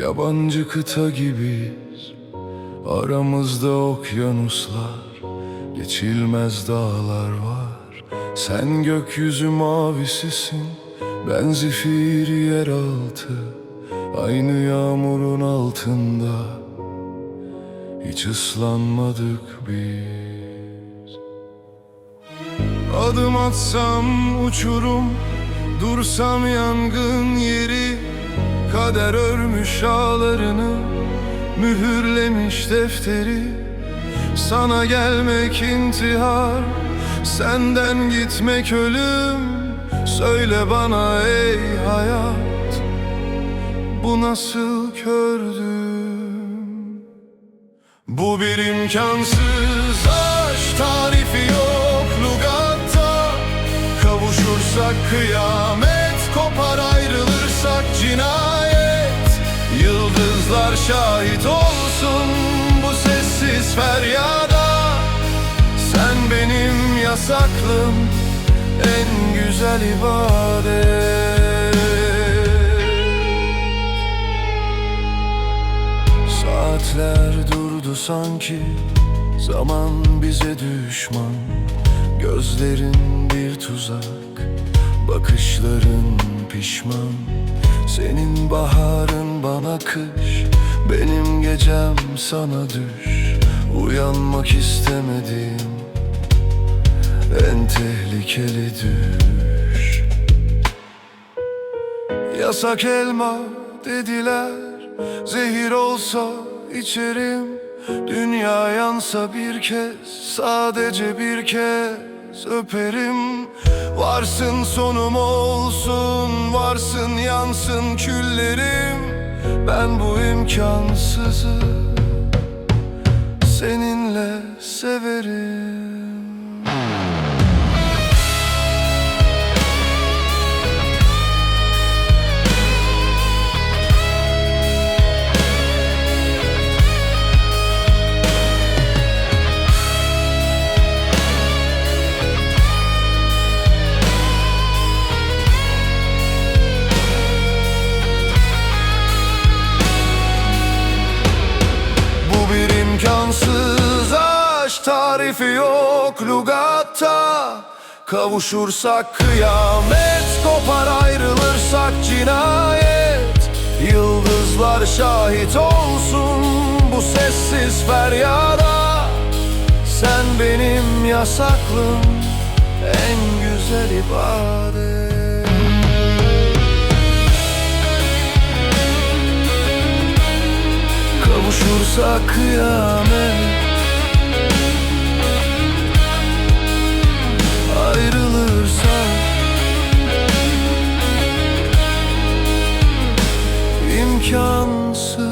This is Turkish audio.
Yabancı kıta gibiyiz Aramızda okyanuslar Geçilmez dağlar var. Sen gökyüzü mavisisin Ben zifiri yeraltı Aynı yağmurun altında Hiç ıslanmadık biz. Adım atsam uçurum Dursam yangın yeri Kader örmüş ağlarını Mühürlemiş defteri. Sana gelmek intihar Senden gitmek ölüm. Söyle bana ey hayat Bu nasıl kördüm? Bu bir imkansız aşk Tarifi yok lugatta. Kavuşursak kıyamet Yıldızlar şahit olsun Bu sessiz feryada. Sen benim yasaklım En güzel ibadet. Saatler durdu sanki Zaman bize düşman. Gözlerin bir tuzak Bakışların pişman. Senin baharın bana kış Benim gecem sana düş. Uyanmak istemedim En tehlikeli düş. Yasak elma dediler Zehir olsa içerim. Dünya yansa bir kez Sadece bir kez öperim. Varsın sonum olsun Varsın yansın küllerim Ben bu imkansızı imkansız aşk tarifi yok lugatta. Kavuşursak kıyamet kopar ayrılırsak cinayet. Yıldızlar şahit olsun bu sessiz feryada. Sen benim yasaklım en güzel ibadet Coşursa kıyamet. Ayrılırsa. İmkansız.